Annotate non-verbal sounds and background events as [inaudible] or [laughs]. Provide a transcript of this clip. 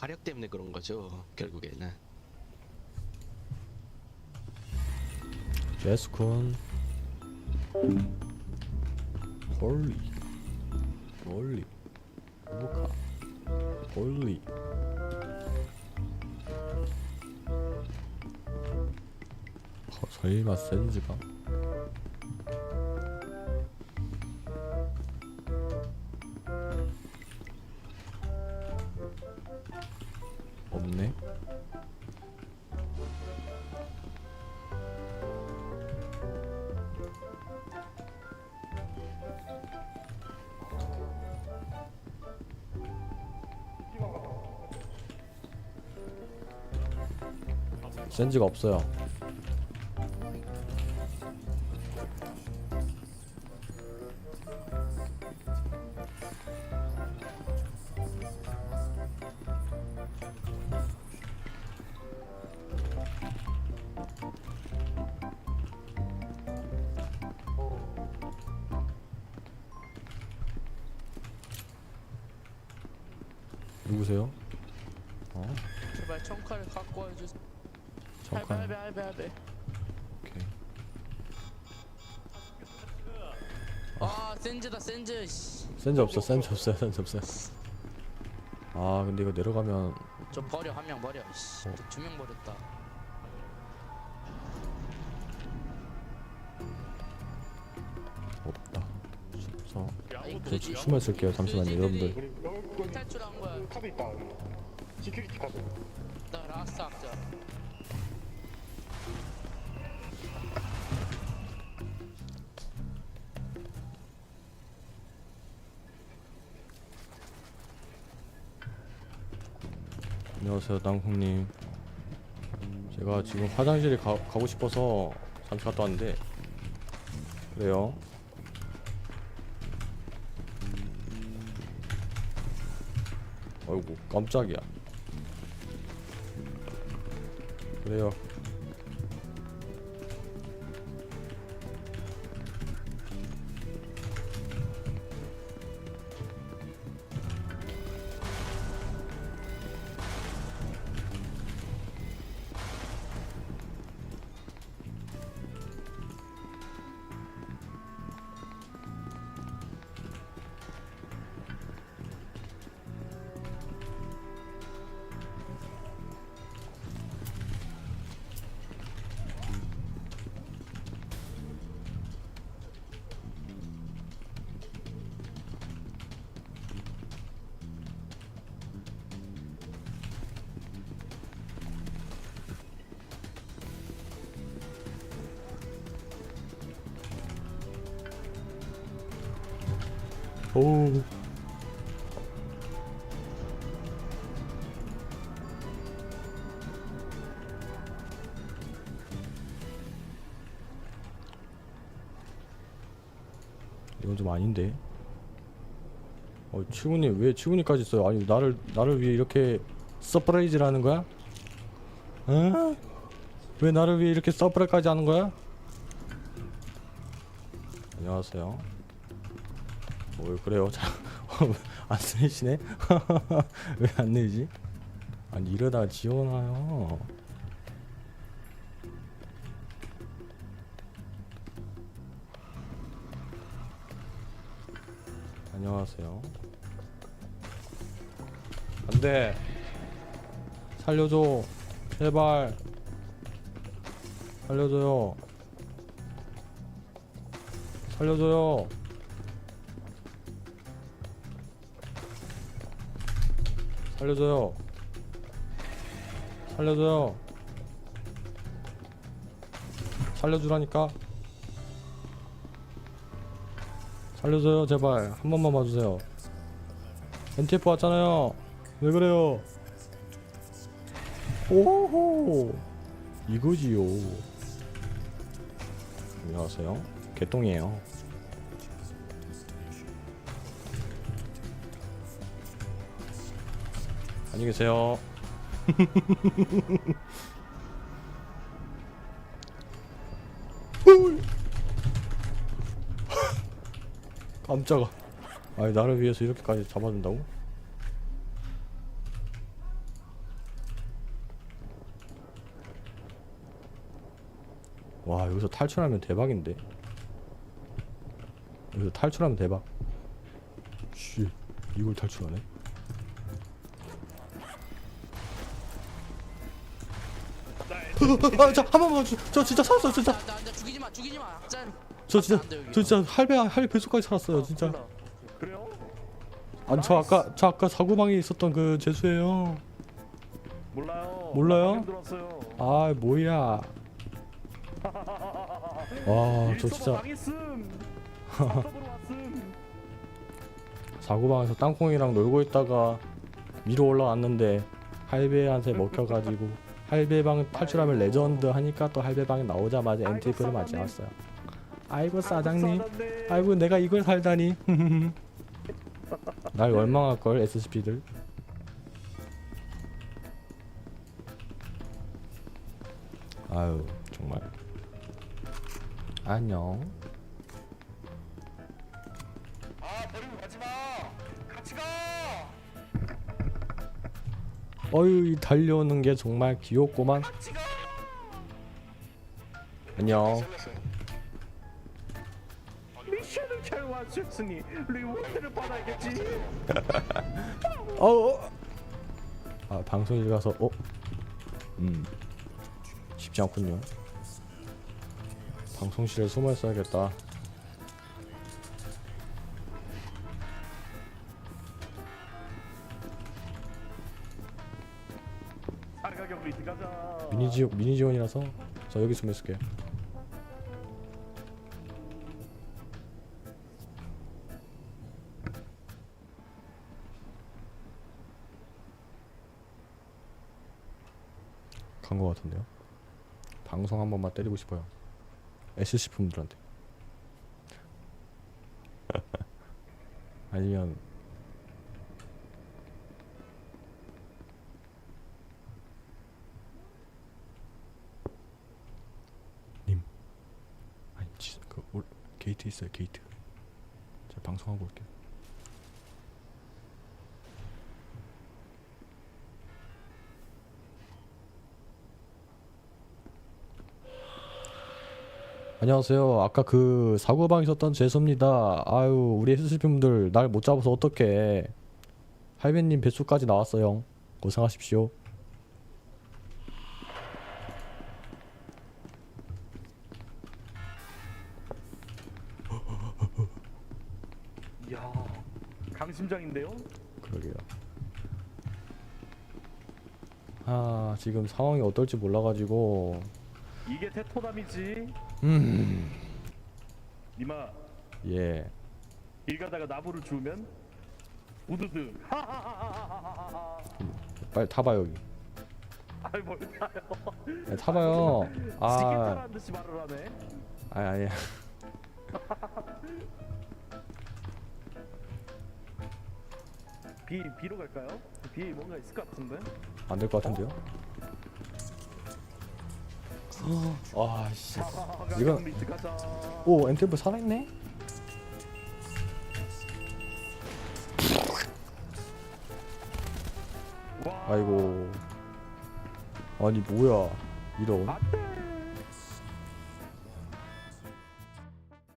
화력 때문에 그런 거죠. 결국에는. 제스콘. 홀리. 홀리. 무카. 홀리. 어, 설마 센즈가 센즈가 없어요 누구세요? 어? 제발 청칼 갖고 와주세요. 할배 할배 할배. 오케이 아 센즈다 센즈. 씨. 센즈 없어 센즈 없어요 센즈 없어요 아 근데 이거 내려가면 저 버려 한 명 버려. 씨. 어. 두명 버렸다. 없다 아이 그지. 숨어 있을게요 잠시만요 여러분들 여기 탈출한 거야. 카드 있다 여기 시큐리티 카드 나 라스트 학자. 안녕하세요 땅콩님 제가 지금 화장실에 가, 가고 싶어서 잠시 갔다 왔는데 그래요 아이고 깜짝이야. 그래요 오 이건 좀 아닌데. 어, 치구님 왜 치구님까지 써요? 아니 나를 나를 위해 이렇게 서프라이즈를 하는 거야? 어? 왜 나를 위해 이렇게 서프라이즈까지 하는 거야? 안녕하세요. 어, 왜 그래요? [laughs] 안 내리시네? [laughs] 왜 안 내리지? 아니 이러다 지원와요. 안녕하세요. 안돼. 살려줘. 제발. 살려줘요. 살려줘요. 살려줘요. 살려줘요. 살려주라니까. 살려줘요, 제발. 한 번만 봐주세요. NTF 왔잖아요. 왜 그래요? 오호. 이거지요. 안녕하세요. 개똥이에요. 안녕히 계세요. [laughs] [laughs] 깜짝아. 아니 나를 위해서 이렇게까지 잡아준다고? 와 여기서 탈출하면 대박인데 여기서 탈출하면 대박 씨 이걸 탈출하네 아자 한 번만 주, 저 진짜 살았어 진짜 나, 나, 나 죽이지 마, 죽이지 마. 짠. 저 진짜. 저 진짜 할배 할배 뱃속까지 살았어요 진짜 몰라. 그래요? 아니 저 아까 저 아까 사고방에 있었던 그 재수예요 몰라요. 몰라요? 들었어요. 아 뭐야 와저 일서버 진짜 당했음. [laughs] 서버로 왔음. 사고방에서 땅콩이랑 놀고 있다가 위로 올라왔는데 할배한테 먹혀가지고 할배방 탈출하면 레전드 하니까 또 할배방에 나오자마자 아이고, 엔트리를 맞이 사장님. 왔어요 아이고 사장님. 아이고 내가 이걸 살다니 [laughs] 날 원망할 걸 SCP들 아유 정말 안녕 아 버리고 가지 마. 같이 가. 어유 이 달려오는 게 정말 귀엽고만 가. 안녕 미션을 잘 완수했으니 리워드를 받아야겠지. [laughs] 어. 아 방송일 가서 어? 음 쉽지 않군요. 방송실에 숨어 있어야겠다. 미니 지 미니 지원이라서 저 여기 숨어 있을게요. 간거 같은데요. 방송 한 번만 때리고 싶어요. SC 품들한테. [laughs] 아니면 게이트 있어요 게이트. 제가 방송하고 올게요. 안녕하세요. 아까 그 사고방 있었던 재수입니다. 아유 우리 SCP분들 날 못 잡아서 어떡해. 할배님 배수까지 나왔어요 고생하십시오 강심장인데요. 그러게요. 아 지금 상황이 어떨지 몰라가지고 이게 테토남이지. 음. 니마 예길 가다가 나무를 주우면 우드드. 하하하하하하하. [laughs] 빨리 타봐 여기 아이 뭘 타요. 야, 타봐요 [laughs] 아 지게타라는 듯이 말을 하네. 아니 아니 [laughs] 비 비로 갈까요? 비 뭔가 있을 것 같은데. 안 될 것 같은데요 아씨 하하하, 이건- 리트 가자. 오 엔테브 살아있네 와. 아이고 아니 뭐야 이런 안돼.